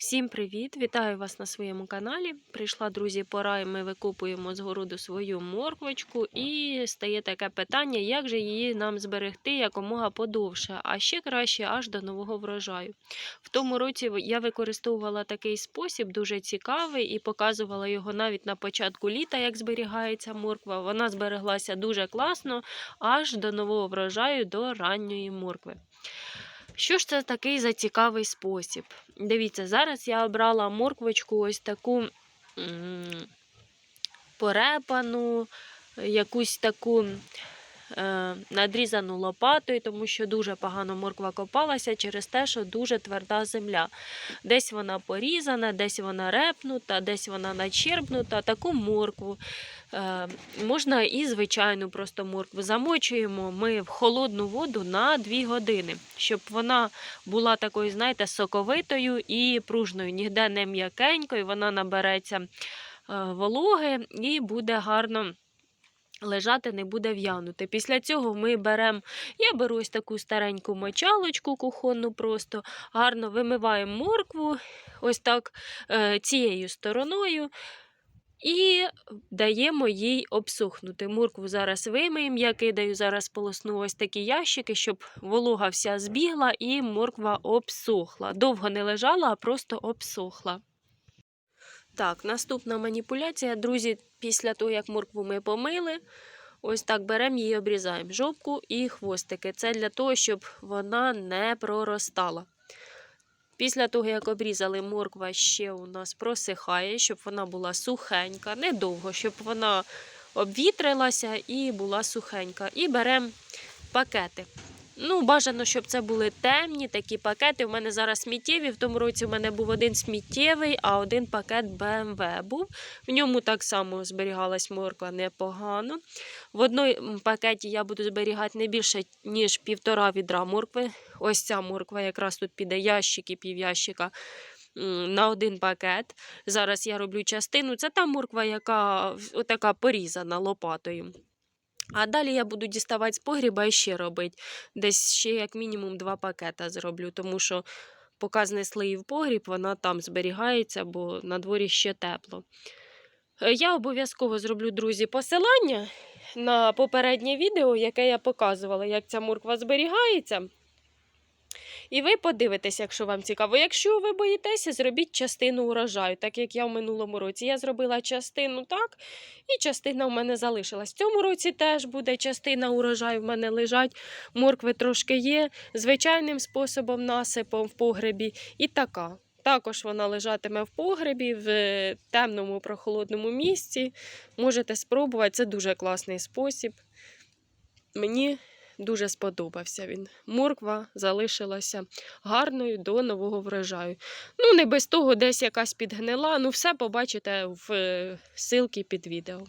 Всім привіт! Вітаю вас на своєму каналі. Прийшла, друзі, пора, і ми викупуємо з городу свою морквочку. І стає таке питання, як же її нам зберегти якомога подовше, а ще краще аж до нового врожаю. В тому році я використовувала такий спосіб, дуже цікавий, і показувала його навіть на початку літа, як зберігається морква. Вона збереглася дуже класно, аж до нового врожаю, до ранньої моркви. Що ж це такий за цікавий спосіб? Дивіться, зараз я обрала морквочку ось таку порепану, якусь таку е, надрізану лопатою, тому що дуже погано морква копалася через те, що дуже тверда земля. Десь вона порізана, десь вона репнута, десь вона начерпнута. Таку моркву. Е, можна і звичайну просто моркву. Замочуємо ми в холодну воду на 2 години, щоб вона була такою, знаєте, соковитою і пружною, ніде не м'якенькою, вона набереться е, вологи і буде гарно. Лежати не буде в'янути. Після цього ми беремо, я беру ось таку стареньку мочалочку кухонну, просто гарно вимиваємо моркву ось так е, цією стороною. І даємо їй обсухнути. Моркву зараз вимиємо, я кидаю зараз полосну ось такі ящики, щоб волога вся збігла і морква обсохла. Довго не лежала, а просто обсохла. Так, наступна маніпуляція, друзі, після того, як моркву ми помили, ось так беремо її, обрізаємо жовку і хвостики. Це для того, щоб вона не проростала. Після того, як обрізали, морква ще у нас просихає, щоб вона була сухенька, недовго, щоб вона обвітрилася і була сухенька. І беремо пакети. Ну, бажано, щоб це були темні такі пакети. У мене зараз сміттєві. В тому році у мене був один сміттєвий, а один пакет BMW був. В ньому так само зберігалась морква непогано. В одному пакеті я буду зберігати не більше, ніж півтора відра моркви. Ось ця морква якраз тут піде ящики, півящика на один пакет. Зараз я роблю частину. Це та морква, яка отака порізана лопатою. А далі я буду діставати з погріба і ще робити. Десь ще як мінімум два пакета зроблю, тому що поки знесли її в погріб, вона там зберігається, бо на дворі ще тепло. Е, Я обов'язково зроблю, друзі, посилання на попереднє відео, яке я показувала, як ця морква зберігається. І ви подивитесь, якщо вам цікаво. Якщо ви боїтеся, зробіть частину урожаю, так як я в минулому році. Я зробила частину так, і частина в мене залишилась. В цьому році теж буде частина урожаю в мене лежать. Моркви трошки є, звичайним способом насипом в погребі і така. Також вона лежатиме в погребі в е, темному прохолодному місці. Можете спробувати, це дуже класний спосіб. Мені дуже сподобався він. Морква залишилася гарною до нового врожаю. Ну, не без того, десь якась підгнила. Ну, все побачите в е, ссылці під відео.